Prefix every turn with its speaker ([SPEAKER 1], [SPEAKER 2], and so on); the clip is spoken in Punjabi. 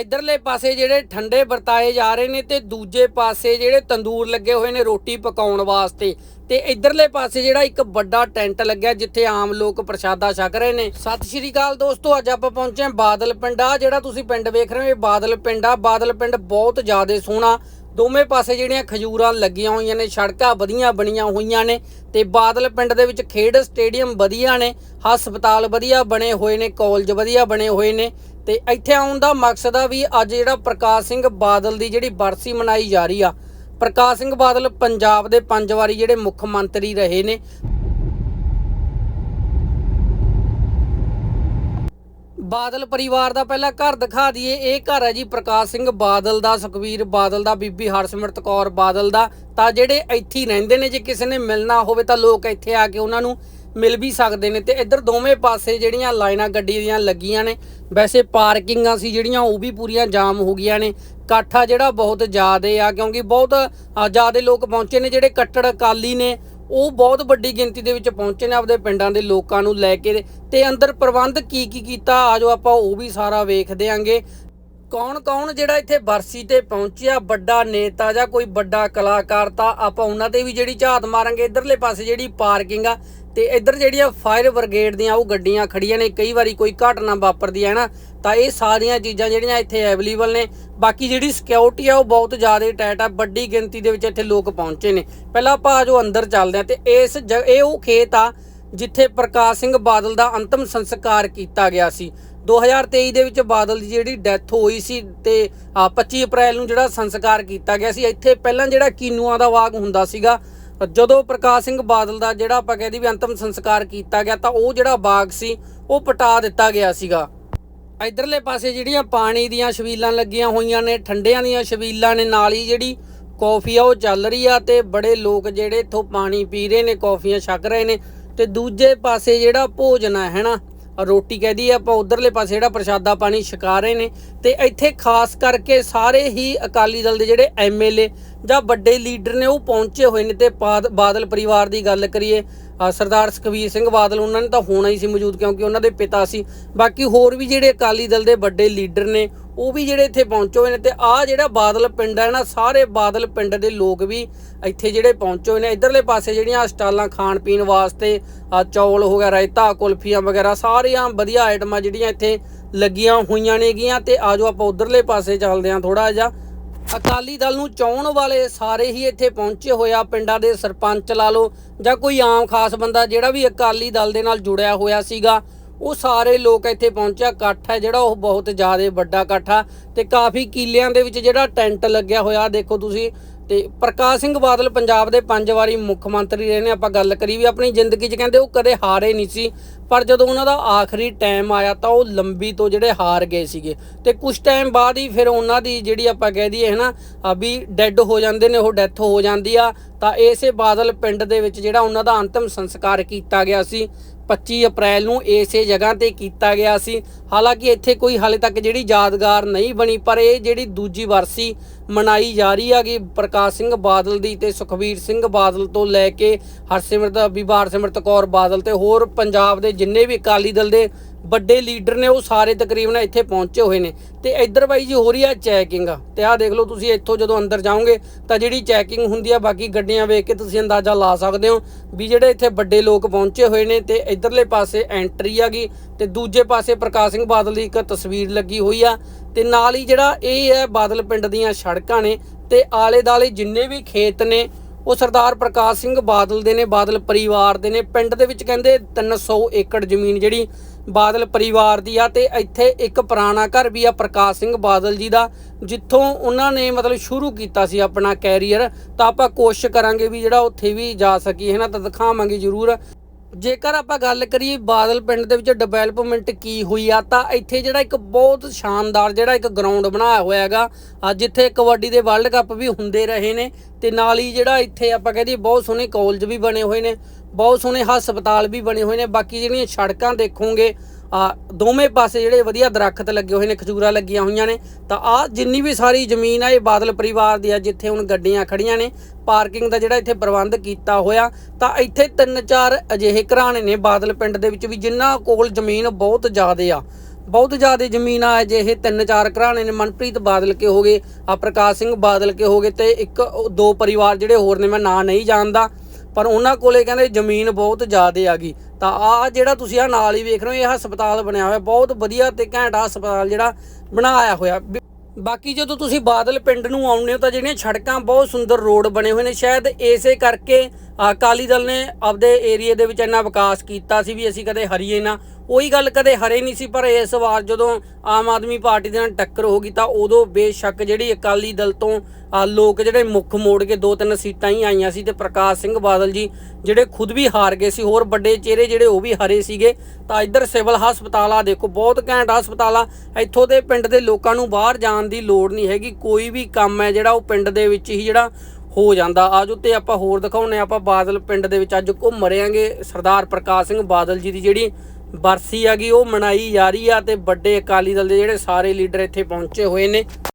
[SPEAKER 1] ਇਧਰਲੇ ਪਾਸੇ ਜਿਹੜੇ ਠੰਡੇ ਵਰਤਾਏ ਜਾ ਰਹੇ ਨੇ ਤੇ ਦੂਜੇ ਪਾਸੇ ਜਿਹੜੇ ਤੰਦੂਰ ਲੱਗੇ ਹੋਏ ਨੇ ਰੋਟੀ ਪਕਾਉਣ ਵਾਸਤੇ। ਤੇ ਇਧਰਲੇ ਪਾਸੇ ਜਿਹੜਾ ਇੱਕ ਵੱਡਾ ਟੈਂਟ ਲੱਗਿਆ ਜਿੱਥੇ ਆਮ ਲੋਕ ਪ੍ਰਸ਼ਾਦਾ ਛਕ ਰਹੇ ਨੇ। ਸਤਿ ਸ਼੍ਰੀ ਅਕਾਲ ਦੋਸਤੋ, ਅੱਜ ਆਪਾਂ ਪਹੁੰਚੇ ਹਾਂ ਬਾਦਲ ਪਿੰਡ। ਆ ਜਿਹੜਾ ਤੁਸੀਂ ਪਿੰਡ ਵੇਖ ਰਹੇ ਹੋ, ਇਹ ਬਾਦਲ ਪਿੰਡ ਆ। ਬਾਦਲ ਪਿੰਡ ਬਹੁਤ ਜ਼ਿਆਦਾ ਸੋਹਣਾ। ਦੋਵੇਂ ਪਾਸੇ ਜਿਹੜੀਆਂ ਖਜੂਰਾਂ ਲੱਗੀਆਂ ਹੋਈਆਂ ਨੇ, ਸੜਕਾਂ ਵਧੀਆਂ ਬਣੀਆਂ ਹੋਈਆਂ ਨੇ ਤੇ ਬਾਦਲ ਪਿੰਡ ਦੇ ਵਿੱਚ ਖੇਡ ਸਟੇਡੀਅਮ ਵਧੀਆ ਨੇ, ਹਸਪਤਾਲ ਵਧੀਆ ਬਣੇ ਹੋਏ ਨੇ, ਕਾਲਜ ਵਧੀਆ ਬਣੇ ਹੋਏ ਨੇ। ਤੇ ਇੱਥੇ ਆਉਣ ਦਾ ਮਕਸਦ ਆ ਵੀ ਅੱਜ ਜਿਹੜਾ ਪ੍ਰਕਾਸ਼ ਸਿੰਘ ਬਾਦਲ ਦੀ ਜਿਹੜੀ ਬਰਸੀ ਮਨਾਈ ਜਾ ਰਹੀ ਆ, ਪ੍ਰਕਾਸ਼ ਸਿੰਘ ਬਾਦਲ ਪੰਜਾਬ ਦੇ ਪੰਜ ਵਾਰੀ ਜਿਹੜੇ ਮੁੱਖ ਮੰਤਰੀ ਰਹੇ ਨੇ। ਬਾਦਲ ਪਰਿਵਾਰ ਦਾ ਪਹਿਲਾਂ ਘਰ ਦਿਖਾ ਦਈਏ, ਇਹ ਘਰ ਹੈ ਜੀ ਪ੍ਰਕਾਸ਼ ਸਿੰਘ ਬਾਦਲ ਦਾ, ਸੁਖਵੀਰ ਬਾਦਲ ਦਾ, ਬੀਬੀ ਹਰਸਿਮਰਤ ਕੌਰ ਬਾਦਲ ਦਾ। ਤਾਂ ਜਿਹੜੇ ਇੱਥੇ ਰਹਿੰਦੇ ਨੇ, ਜੇ ਕਿਸੇ ਨੇ ਮਿਲਣਾ ਹੋਵੇ ਤਾਂ ਲੋਕ ਇੱਥੇ ਆ ਕੇ ਉਹਨਾਂ ਨੂੰ ਮਿਲ ਵੀ ਸਕਦੇ ਨੇ ਤੇ ਇੱਧਰ ਦੋਵੇਂ ਪਾਸੇ ਜਿਹੜੀਆਂ ਲਾਈਨਾਂ ਗੱਡੀ ਦੀਆਂ ਲੱਗੀਆਂ ਨੇ, ਵੈਸੇ ਪਾਰਕਿੰਗਾਂ ਸੀ ਜਿਹੜੀਆਂ ਉਹ ਵੀ ਪੂਰੀਆਂ ਜਾਮ ਹੋ ਗਈਆਂ ਨੇ। ਕਾਠਾ ਜਿਹੜਾ ਬਹੁਤ ਜ਼ਿਆਦਾ ਆ, ਕਿਉਂਕਿ ਬਹੁਤ ਜ਼ਿਆਦਾ ਲੋਕ ਪਹੁੰਚੇ ਨੇ ਜਿਹੜੇ ਕੱਟੜ ਅਕਾਲੀ ਨੇ, ਉਹ ਬਹੁਤ ਵੱਡੀ ਗਿਣਤੀ ਦੇ ਵਿੱਚ ਪਹੁੰਚੇ ਨੇ ਆਪਦੇ ਪਿੰਡਾਂ ਦੇ ਲੋਕਾਂ ਨੂੰ ਲੈ ਕੇ ਤੇ ਅੰਦਰ ਪ੍ਰਬੰਧ ਕੀ ਕੀ ਕੀਤਾ, ਆਜੋ ਆਪਾਂ ਉਹ ਵੀ ਸਾਰਾ ਵੇਖਦੇ ਆਂਗੇ ਕੌਣ ਕੌਣ ਜਿਹੜਾ ਇੱਥੇ ਬਰਸੀ ਤੇ ਪਹੁੰਚਿਆ, ਵੱਡਾ ਨੇਤਾ ਜਾਂ ਕੋਈ ਵੱਡਾ ਕਲਾਕਾਰ ਤਾਂ ਆਪਾਂ ਉਹਨਾਂ ਤੇ ਵੀ ਜਿਹੜੀ ਝਾਤ ਮਾਰਾਂਗੇ, ਇਧਰਲੇ ਪਾਸੇ ਜਿਹੜੀ ਪਾਰਕਿੰਗ ਆ ਤੇ ਇੱਧਰ ਜਿਹੜੀਆਂ ਫਾਇਰ ਬ੍ਰਿਗੇਡ ਦੀਆਂ ਉਹ ਗੱਡੀਆਂ ਖੜੀਆਂ ਨੇ ਕਈ ਵਾਰੀ ਕੋਈ ਘਟਨਾ ਵਾਪਰਦੀ ਹੈ ਨਾ ਤਾਂ ਇਹ ਸਾਰੀਆਂ ਚੀਜ਼ਾਂ ਜਿਹੜੀਆਂ ਇੱਥੇ ਅਵੇਲੇਬਲ ਨੇ। ਬਾਕੀ ਜਿਹੜੀ ਸਿਕਿਉਰਿਟੀ ਆ ਉਹ ਬਹੁਤ ਜ਼ਿਆਦਾ ਟਾਈਟ ਆ ਵੱਡੀ ਗਿਣਤੀ ਦੇ ਵਿੱਚ ਇੱਥੇ ਲੋਕ ਪਹੁੰਚੇ ਨੇ। ਪਹਿਲਾਂ ਆਪਾਂ ਆਜੋ ਅੰਦਰ ਚੱਲਦੇ ਆ ਤੇ ਇਸ ਜ- ਇਹ ਉਹ ਖੇਤ ਆ ਜਿੱਥੇ ਪ੍ਰਕਾਸ਼ ਸਿੰਘ ਬਾਦਲ ਦਾ ਅੰਤਮ ਸੰਸਕਾਰ ਕੀਤਾ ਗਿਆ ਸੀ। 2023 ਦੇ ਵਿੱਚ ਬਾਦਲ ਦੀ ਜਿਹੜੀ ਡੈਥ ਹੋਈ ਸੀ ਤੇ ਆ, 25 ਅਪ੍ਰੈਲ ਨੂੰ ਜਿਹੜਾ ਸੰਸਕਾਰ ਕੀਤਾ ਗਿਆ ਸੀ ਇੱਥੇ ਪਹਿਲਾਂ ਜਿਹੜਾ ਕੀਨੂਆਂ ਦਾ ਵਾਗ ਹੁੰਦਾ ਸੀਗਾ ਜਦੋਂ ਪ੍ਰਕਾਸ਼ ਸਿੰਘ ਬਾਦਲ ਦਾ ਜਿਹੜਾ ਆਪਾਂ ਕਹਿੰਦੇ ਵੀ ਅੰਤਮ ਸੰਸਕਾਰ ਕੀਤਾ ਗਿਆ ਤਾਂ ਉਹ ਜਿਹੜਾ ਬਾਗ ਸੀ, ਉਹ ਪਟਾ ਦਿੱਤਾ ਗਿਆ ਸੀਗਾ। ਇਧਰਲੇ ਪਾਸੇ ਜਿਹੜੀਆਂ ਪਾਣੀ ਦੀਆਂ ਛਬੀਲਾਂ ਲੱਗੀਆਂ ਹੋਈਆਂ ਨੇ, ਠੰਡਿਆਂ ਦੀਆਂ ਛਬੀਲਾਂ ਨੇ, ਨਾਲ ਹੀ ਜਿਹੜੀ ਕੌਫੀ ਆ ਉਹ ਚੱਲ ਰਹੀ ਆ ਤੇ ਬੜੇ ਲੋਕ ਜਿਹੜੇ ਇੱਥੋਂ ਪਾਣੀ ਪੀ ਰਹੇ ਨੇ, ਕੌਫੀਆਂ ਛਕ ਰਹੇ ਨੇ ਤੇ ਦੂਜੇ ਪਾਸੇ ਜਿਹੜਾ ਭੋਜਨ ਆ, ਹੈਨਾ ਰੋਟੀ ਕਹਦੀ ਆਪਾਂ ਉਧਰਲੇ ਪਾਸੇ ਜਿਹੜਾ ਪ੍ਰਸ਼ਾਦਾ ਪਾਣੀ ਛਕਾ ਰਹੇ ਨੇ ਤੇ ਇੱਥੇ ਖਾਸ ਕਰਕੇ ਸਾਰੇ ਹੀ ਅਕਾਲੀ ਦਲ ਦੇ ਜਿਹੜੇ ਐਮਐਲਏ ਜਾਂ ਵੱਡੇ ਲੀਡਰ ਨੇ ਉਹ ਪਹੁੰਚੇ ਹੋਏ ਨੇ ਤੇ ਬਾਦ- ਬਾਦਲ ਪਰਿਵਾਰ ਦੀ ਗੱਲ ਕਰੀਏ ਸਰਦਾਰ ਸੁਖਬੀਰ ਸਿੰਘ ਬਾਦਲ, ਉਹਨਾਂ ਨੇ ਤਾਂ ਹੋਣਾ ਹੀ ਸੀ ਮੌਜੂਦ ਕਿਉਂਕਿ ਉਹਨਾਂ ਦੇ ਪਿਤਾ ਸੀ। ਬਾਕੀ ਹੋਰ ਵੀ ਜਿਹੜੇ ਅਕਾਲੀ ਦਲ ਦੇ ਵੱਡੇ ਲੀਡਰ ਨੇ, ਉਹ ਵੀ ਜਿਹੜੇ ਇੱਥੇ ਪਹੁੰਚੇ ਹੋਏ ਨੇ ਤੇ ਆਹ ਜਿਹੜਾ ਬਾਦਲ ਪਿੰਡ ਹੈ ਨਾ, ਸਾਰੇ ਬਾਦਲ ਪਿੰਡ ਦੇ ਲੋਕ ਵੀ ਇੱਥੇ ਜਿਹੜੇ ਪਹੁੰਚੇ ਹੋਏ ਨੇ। ਇਧਰਲੇ ਪਾਸੇ ਜਿਹੜੀਆਂ ਸਟਾਲਾਂ ਖਾਣ ਪੀਣ ਵਾਸਤੇ ਚੌਲ ਹੋ ਗਿਆ, ਰਾਇਤਾ, ਕੁਲਫੀਆਂ ਵਗੈਰਾ, ਸਾਰੀਆਂ ਵਧੀਆ ਆਈਟਮਾਂ ਜਿਹੜੀਆਂ ਇੱਥੇ ਲੱਗੀਆਂ ਹੋਈਆਂ ਨੇਗੀਆਂ ਤੇ ਆਜੋ ਆਪਾਂ ਉਧਰਲੇ ਪਾਸੇ ਚੱਲਦੇ ਹਾਂ ਥੋੜਾ ਜਿਹਾ। ਅਕਾਲੀ ਦਲ ਨੂੰ ਚਾਹਣ ਵਾਲੇ ਸਾਰੇ ਹੀ ਇੱਥੇ ਪਹੁੰਚੇ ਹੋਇਆ ਪਿੰਡਾਂ ਦੇ ਸਰਪੰਚ ਲਾ ਲਓ ਜਾਂ ਕੋਈ ਆਮ ਖਾਸ ਬੰਦਾ ਜਿਹੜਾ ਵੀ ਅਕਾਲੀ ਦਲ ਦੇ ਨਾਲ ਜੁੜਿਆ ਹੋਇਆ ਸੀਗਾ, ਉਹ ਸਾਰੇ ਲੋਕ ਇੱਥੇ ਪਹੁੰਚਿਆ। ਇਕੱਠ ਹੈ ਜਿਹੜਾ, ਉਹ ਬਹੁਤ ਜ਼ਿਆਦਾ ਵੱਡਾ ਇਕੱਠ ਆ ਤੇ ਕਾਫੀ ਕਿਲਿਆਂ ਦੇ ਵਿੱਚ ਜਿਹੜਾ ਟੈਂਟ ਲੱਗਿਆ ਹੋਇਆ ਦੇਖੋ ਤੁਸੀਂ ਤੇ ਪ੍ਰਕਾਸ਼ ਸਿੰਘ ਬਾਦਲ ਪੰਜਾਬ ਦੇ ਪੰਜ ਵਾਰੀ ਮੁੱਖ ਮੰਤਰੀ ਰਹੇ ਨੇ। ਆਪਾਂ ਗੱਲ ਕਰੀ ਵੀ ਆਪਣੀ ਜ਼ਿੰਦਗੀ 'ਚ ਕਹਿੰਦੇ ਉਹ ਕਦੇ ਹਾਰੇ ਨਹੀਂ ਸੀ, ਪਰ ਜਦੋਂ ਉਹਨਾਂ ਦਾ ਆਖਰੀ ਟਾਈਮ ਆਇਆ ਤਾਂ ਉਹ ਲੰਬੀ ਤੋਂ ਜਿਹੜੇ ਹਾਰ ਗਏ ਸੀਗੇ। ਤੇ ਕੁਝ ਟਾਈਮ ਬਾਅਦ ਹੀ ਫਿਰ ਉਹਨਾਂ ਦੀ ਜਿਹੜੀ ਆਪਾਂ ਕਹਿ ਦਈਏ ਹੈ ਨਾ ਵੀ ਡੈੱਡ ਹੋ ਜਾਂਦੇ ਨੇ, ਉਹ ਡੈਥ ਹੋ ਜਾਂਦੀ ਆ। ਤਾਂ ਇਸੇ ਬਾਦਲ ਪਿੰਡ ਦੇ ਵਿੱਚ ਜਿਹੜਾ ਉਹਨਾਂ ਦਾ ਅੰਤਮ ਸੰਸਕਾਰ ਕੀਤਾ ਗਿਆ ਸੀ 25 ਅਪ੍ਰੈਲ ਨੂੰ ਇਸੇ ਜਗ੍ਹਾ ਤੇ ਕੀਤਾ ਗਿਆ ਸੀ। ਹਾਲਾਂਕਿ ਇੱਥੇ ਕੋਈ ਹਾਲੇ ਤੱਕ ਜਿਹੜੀ ਯਾਦਗਾਰ ਨਹੀਂ ਬਣੀ, ਪਰ ਇਹ ਜਿਹੜੀ ਦੂਜੀ ਵਰਸੀ ਮਨਾਈ ਜਾ ਰਹੀ ਹੈਗੀ ਪ੍ਰਕਾਸ਼ ਸਿੰਘ ਬਾਦਲ ਦੀ ਤੇ ਸੁਖਬੀਰ ਸਿੰਘ ਬਾਦਲ ਤੋਂ ਲੈ ਕੇ ਹਰਸਿਮਰਤ, ਬੀਬਾ ਹਰਸਿਮਰਤ ਕੌਰ ਬਾਦਲ ਤੇ ਹੋਰ ਪੰਜਾਬ ਦੇ ਜਿੰਨੇ ਵੀ ਅਕਾਲੀ ਦਲ ਦੇ ਵੱਡੇ ਲੀਡਰ ਨੇ ਉਹ ਸਾਰੇ ਤਕਰੀਬਨ ਇੱਥੇ ਪਹੁੰਚੇ ਹੋਏ ਨੇ। ਤੇ ਇੱਧਰ ਬਾਈ ਜੀ ਹੋ ਰਹੀ ਆ। ਚੈਕਿੰਗ ਤੇ ਆਹ ਦੇਖ ਲਓ ਤੁਸੀਂ, ਇੱਥੋਂ ਜਦੋਂ ਅੰਦਰ ਜਾਓਗੇ ਤਾਂ ਜਿਹੜੀ ਚੈਕਿੰਗ ਹੁੰਦੀ ਆ, ਬਾਕੀ ਗੱਡੀਆਂ ਵੇਖ ਕੇ ਤੁਸੀਂ ਅੰਦਾਜ਼ਾ ਲਾ ਸਕਦੇ ਹੋ ਵੀ ਜਿਹੜੇ ਇੱਥੇ ਵੱਡੇ ਲੋਕ ਪਹੁੰਚੇ ਹੋਏ ਨੇ ਤੇ ਇੱਧਰਲੇ ਪਾਸੇ ਐਂਟਰੀ ਆਗੀ ਤੇ ਦੂਜੇ ਪਾਸੇ ਪ੍ਰਕਾਸ਼ ਸਿੰਘ ਬਾਦਲ ਦੀ ਇੱਕ ਤਸਵੀਰ ਲੱਗੀ ਹੋਈ ਆ ਤੇ ਨਾਲ ਹੀ ਜਿਹੜਾ ਇਹ ਹੈ ਬਾਦਲ ਪਿੰਡ ਦੀਆਂ ਸੜਕਾਂ ਨੇ ਤੇ ਆਲੇ ਦਾਲੇ ਜਿੰਨੇ ਵੀ ਖੇਤ ਨੇ ਉਹ ਸਰਦਾਰ ਪ੍ਰਕਾਸ਼ ਸਿੰਘ ਬਾਦਲ ਦੇ ਨੇ, ਬਾਦਲ ਪਰਿਵਾਰ ਦੇ ਨੇ। ਪਿੰਡ ਦੇ ਵਿੱਚ ਕਹਿੰਦੇ 300 ਏਕੜ ਜ਼ਮੀਨ ਜਿਹੜੀ ਬਾਦਲ ਪਰਿਵਾਰ ਦੀ ਆ ਤੇ ਇੱਥੇ ਇੱਕ ਪੁਰਾਣਾ ਘਰ ਵੀ ਆ ਪ੍ਰਕਾਸ਼ ਸਿੰਘ ਬਾਦਲ ਜੀ ਦਾ, ਜਿੱਥੋਂ ਉਹਨਾਂ ਨੇ ਮਤਲਬ ਸ਼ੁਰੂ ਕੀਤਾ ਸੀ ਆਪਣਾ ਕੈਰੀਅਰ। ਤਾਂ ਆਪਾਂ ਕੋਸ਼ਿਸ਼ ਕਰਾਂਗੇ ਵੀ ਜਿਹੜਾ ਉੱਥੇ ਵੀ ਜਾ ਸਕੀਏ, ਹੈ ਨਾ? ਤਾਂ ਦਿਖਾਵਾਂਗੇ ਜ਼ਰੂਰ। ਜੇਕਰ ਆਪਾਂ ਗੱਲ ਕਰੀਏ ਬਾਦਲ ਪਿੰਡ ਦੇ ਵਿੱਚ ਡਿਵੈਲਪਮੈਂਟ ਕੀ ਹੋਈ ਆ, ਤਾਂ ਇੱਥੇ ਜਿਹੜਾ ਇੱਕ ਬਹੁਤ ਸ਼ਾਨਦਾਰ ਜਿਹੜਾ ਇੱਕ ਗਰਾਊਂਡ ਬਣਾਇਆ ਹੋਇਆ ਹੈਗਾ ਜਿੱਥੇ ਕਬੱਡੀ ਦੇ ਵਰਲਡ ਕੱਪ ਵੀ ਹੁੰਦੇ ਰਹੇ ਨੇ, ਤੇ ਨਾਲ ਹੀ ਜਿਹੜਾ ਇੱਥੇ ਆਪਾਂ ਕਹਿੰਦੇ ਬਹੁਤ ਸੋਹਣੇ ਕਾਲਜ ਵੀ ਬਣੇ ਹੋਏ ਨੇ, ਬਹੁਤ ਸੋਹਣੇ ਹਸਪਤਾਲ ਵੀ ਬਣੇ ਹੋਏ ਨੇ, ਬਾਕੀ ਜਿਹੜੀਆਂ ਸੜਕਾਂ ਦੇਖੋਗੇ ਆ ਦੋਵੇਂ ਪਾਸੇ ਜਿਹੜੇ ਵਧੀਆ ਦਰਖਤ ਲੱਗੇ ਹੋਏ ਨੇ, ਖਜੂਰਾਂ ਲੱਗੀਆਂ ਹੋਈਆਂ ਨੇ, ਤਾਂ ਆ ਜਿੰਨੀ ਵੀ ਸਾਰੀ ਜ਼ਮੀਨ ਆ, ਇਹ ਬਾਦਲ ਪਰਿਵਾਰ ਦੀ ਆ, ਜਿੱਥੇ ਹੁਣ ਗੱਡੀਆਂ ਖੜੀਆਂ ਨੇ, ਪਾਰਕਿੰਗ ਦਾ ਜਿਹੜਾ ਇੱਥੇ ਪ੍ਰਬੰਧ ਕੀਤਾ ਹੋਇਆ, ਤਾਂ ਇੱਥੇ ਤਿੰਨ ਚਾਰ ਅਜਿਹੇ ਘਰਾਣੇ ਨੇ ਬਾਦਲ ਪਿੰਡ ਦੇ ਵਿੱਚ ਵੀ, ਜਿਨ੍ਹਾਂ ਕੋਲ ਜ਼ਮੀਨ ਬਹੁਤ ਜ਼ਿਆਦੇ ਆ। ਬਹੁਤ ਜ਼ਿਆਦਾ ਜ਼ਮੀਨ ਆ ਜੇ ਤਿੰਨ ਚਾਰ ਘਰਾਣੇ ਨੇ, ਮਨਪ੍ਰੀਤ ਬਾਦਲ ਕੇ ਹੋਗੇ ਆ ਪ੍ਰਕਾਸ਼ ਸਿੰਘ ਬਾਦਲ ਕੇ ਹੋਗੇ ਤੇ ਇੱਕ ਦੋ ਪਰਿਵਾਰ ਜਿਹੜੇ ਹੋਰ ਨੇ, ਮੈਂ ਨਾਂ ਨਹੀਂ ਜਾਣਦਾ। ਪਰ ਉਹਨਾਂ ਕੋਲੇ ਕਹਿੰਦੇ ਜ਼ਮੀਨ ਬਹੁਤ ਜ਼ਿਆਦੇ ਆ ਗਈ। ਤਾਂ ਆ ਜਿਹੜਾ ਤੁਸੀਂ ਆ ਨਾਲ ਹੀ ਵੇਖ ਰਹੇ ਹੋ, ਇਹ ਹਸਪਤਾਲ ਬਣਿਆ ਹੋਇਆ, ਬਹੁਤ ਵਧੀਆ ਤੇ ਘੈਂਟ ਹਸਪਤਾਲ ਜਿਹੜਾ ਬਣਾਇਆ ਹੋਇਆ। ਬਾਕੀ ਜਦੋਂ ਤੁਸੀਂ ਬਾਦਲ ਪਿੰਡ ਨੂੰ ਆਉਂਦੇ ਹੋ ਤਾਂ ਜਿਹੜੀਆਂ ਸੜਕਾਂ ਬਹੁਤ ਸੁੰਦਰ ਰੋਡ ਬਣੇ ਹੋਏ ਨੇ, ਸ਼ਾਇਦ ਇਸੇ ਕਰਕੇ ਅਕਾਲੀ ਦਲ ਨੇ ਆਪਦੇ ਏਰੀਆ ਦੇ ਵਿੱਚ ਇੰਨਾ ਵਿਕਾਸ ਕੀਤਾ ਸੀ ਵੀ ਅਸੀਂ ਕਦੇ ਹਰੀਏ ਨਾ। ਉਹੀ ਗੱਲ ਕਦੇ ਹਰੇ ਨਹੀਂ ਸੀ, ਪਰ ਇਸ ਵਾਰ ਜਦੋਂ ਆਮ ਆਦਮੀ ਪਾਰਟੀ ਦੇ ਨਾਲ ਟੱਕਰ ਹੋ ਗਈ ਤਾਂ ਉਦੋਂ ਬੇਸ਼ੱਕ ਜਿਹੜੀ ਅਕਾਲੀ ਦਲ ਤੋਂ ਆ ਲੋਕ ਜਿਹੜੇ ਮੁੱਖ ਮੋੜ ਕੇ ਦੋ ਤਿੰਨ ਸੀਟਾਂ ਹੀ ਆਈਆਂ ਸੀ ਤੇ ਪ੍ਰਕਾਸ਼ ਸਿੰਘ ਬਾਦਲ ਜੀ ਜਿਹੜੇ ਖੁਦ ਵੀ ਹਾਰ ਗਏ ਸੀ, ਹੋਰ ਵੱਡੇ ਚਿਹਰੇ ਜਿਹੜੇ ਉਹ ਵੀ ਹਰੇ ਸੀਗੇ। ਤਾਂ ਇੱਧਰ ਸਿਵਲ ਹਸਪਤਾਲ ਆ ਦੇਖੋ, ਬਹੁਤ ਘੈਂਟ ਹਸਪਤਾਲ ਆ। ਇੱਥੋਂ ਦੇ ਪਿੰਡ ਦੇ ਲੋਕਾਂ ਨੂੰ ਬਾਹਰ ਜਾਣ ਦੀ ਲੋੜ ਨਹੀਂ ਹੈਗੀ। ਕੋਈ ਵੀ ਕੰਮ ਹੈ ਜਿਹੜਾ ਉਹ ਪਿੰਡ ਦੇ ਵਿੱਚ ਹੀ ਜਿਹੜਾ ਹੋ ਜਾਂਦਾ। ਆਜੋ ਤੇ ਆਪਾਂ ਹੋਰ ਦਿਖਾਉਨੇ ਆਪਾਂ ਬਾਦਲ ਪਿੰਡ ਦੇ ਵਿੱਚ ਅੱਜ ਘੁੰਮ ਰਹੇਾਂਗੇ ਸਰਦਾਰ ਪ੍ਰਕਾਸ਼ ਸਿੰਘ ਬਾਦਲ ਜੀ ਦੀ ਜਿਹੜੀ ਬਰਸੀ ਹੈਗੀ, ਉਹ ਮਨਾਈ ਜਾ ਰਹੀ ਆ ਤੇ ਵੱਡੇ ਅਕਾਲੀ ਦਲ ਦੇ ਜਿਹੜੇ ਸਾਰੇ ਲੀਡਰ ਇੱਥੇ ਪਹੁੰਚੇ ਹੋਏ ਨੇ।